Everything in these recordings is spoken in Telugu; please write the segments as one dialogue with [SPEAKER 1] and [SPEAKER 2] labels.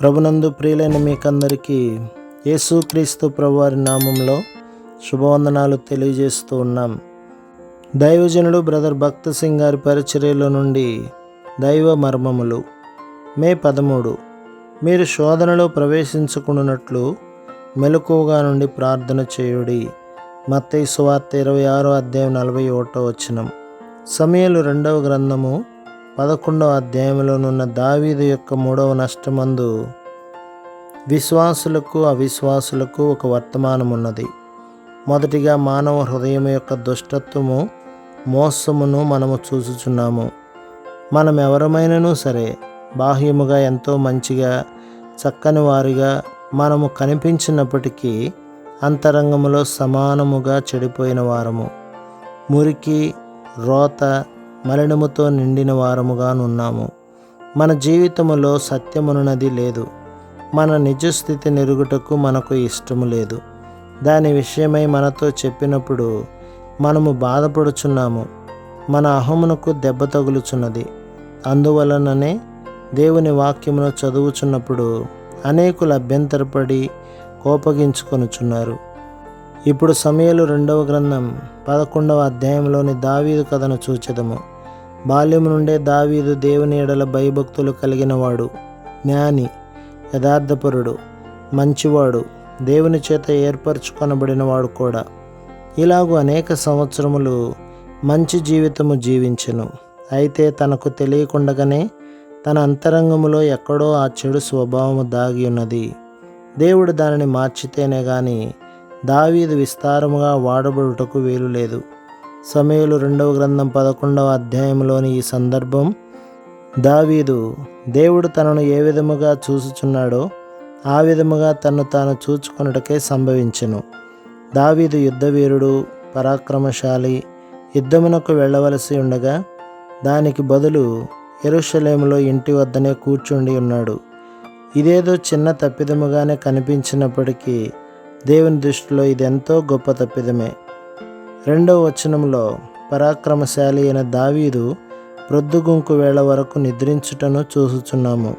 [SPEAKER 1] ప్రభునందు ప్రియులైన మీకందరికీ యేసుక్రీస్తు ప్రభువారి నామంలో శుభవందనాలు తెలియజేస్తూ ఉన్నాం. దైవజనుడు బ్రదర్ భక్త సింగ్ గారి పరిచర్యలో నుండి దైవ మర్మములు మే పదమూడు. మీరు శోధనలో ప్రవేశించుకున్నట్లు మెలకువగా నుండి ప్రార్థన చేయుడి. మత్తయి సువార్త ఇరవై ఆరో అధ్యాయం నలభై ఒకటో వచనం. సమయలు రెండవ గ్రంథము పదకొండవ అధ్యాయంలోనున్న దావీదు యొక్క మూడవ నష్టమందు విశ్వాసులకు అవిశ్వాసులకు ఒక వర్తమానం ఉన్నది మొదటిగా మానవ హృదయం యొక్క దుష్టత్వము మోసమును మనము చూసుచున్నాము మనం ఎవరమైనను సరే బాహ్యముగా ఎంతో మంచిగా చక్కని వారిగా మనము కనిపించినప్పటికీ అంతరంగములో సమానముగా చెడిపోయిన వారము. మురికి రోత మలినముతో నిండిన వారముగానున్నాము మన జీవితములో సత్యమునున్నది లేదు. మన నిజస్థితి నెరుగుటకు మనకు ఇష్టము లేదు. దాని విషయమై మనతో చెప్పినప్పుడు మనము బాధపడుచున్నాము. మన అహమునకు దెబ్బ తగులుచున్నది. అందువలననే దేవుని వాక్యమును చదువుచున్నప్పుడు అనేకులు అభ్యంతరపడి కోపగించుకొనుచున్నారు. ఇప్పుడు సమయలు రెండవ గ్రంథం పదకొండవ అధ్యాయంలోని దావీదు కథను చూచెదము. బాల్యం నుండే దావీదు దేవుని ఎడల భయభక్తులు కలిగినవాడు జ్ఞాని యథార్థపరుడు మంచివాడు దేవుని చేత ఏర్పరచుకొనబడినవాడు కూడా. ఇలాగూ అనేక సంవత్సరములు మంచి జీవితము జీవించెను. అయితే తనకు తెలియకుండగానే తన అంతరంగములో ఎక్కడో ఆ చెడు స్వభావము దాగి ఉన్నది. దేవుడు దానిని మార్చితేనే గాని దావీదు విస్తారముగా వాడబడుటకు వీలు లేదు. సమయలు రెండవ గ్రంథం పదకొండవ అధ్యాయంలోని ఈ సందర్భం. దావీదు దేవుడు తనను ఏ విధముగా చూసుచున్నాడో ఆ విధముగా తను తాను చూచుకున్నటకే సంభవించెను. దావీదు యుద్ధవీరుడు పరాక్రమశాలి యుద్ధమునకు వెళ్ళవలసి ఉండగా దానికి బదులు ఎరుషలేములో ఇంటి వద్దనే కూర్చుండి ఉన్నాడు. ఇదేదో చిన్న తప్పిదముగానే కనిపించినప్పటికీ దేవుని దృష్టిలో ఇది ఎంతో గొప్ప తప్పిదమే. రెండవ వచనంలో పరాక్రమశాలి అయిన దావీదు ప్రొద్దుగుంకు వేళ వరకు నిద్రించుటను చూసుచున్నాము.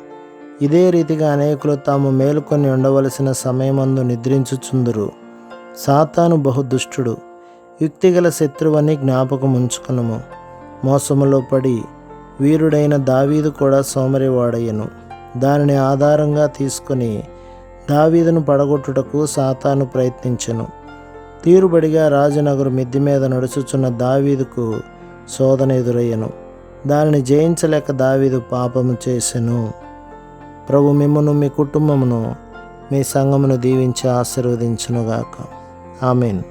[SPEAKER 1] ఇదే రీతిగా అనేకులు తాము మేలుకొని ఉండవలసిన సమయమందు నిద్రించుచుందురు. సాతాను బహుదుష్టుడు యుక్తిగల శత్రువని జ్ఞాపకం ఉంచుకునము మోసములో పడి వీరుడైన దావీదు కూడా సోమరివాడయ్యను. దానిని ఆధారంగా తీసుకొని దావీదును పడగొట్టుటకు సాతాను ప్రయత్నించెను. తీరుబడిగా రాజనగరు మిద్ది మీద నడుచుచున్న దావీదుకు శోధన ఎదురయ్యను. దానిని జయించలేక దావీదు పాపము చేసెను. ప్రభు మిమ్మను మీ కుటుంబమును మీ సంఘమును దీవించి ఆశీర్వదించునుగాక. ఆమెను.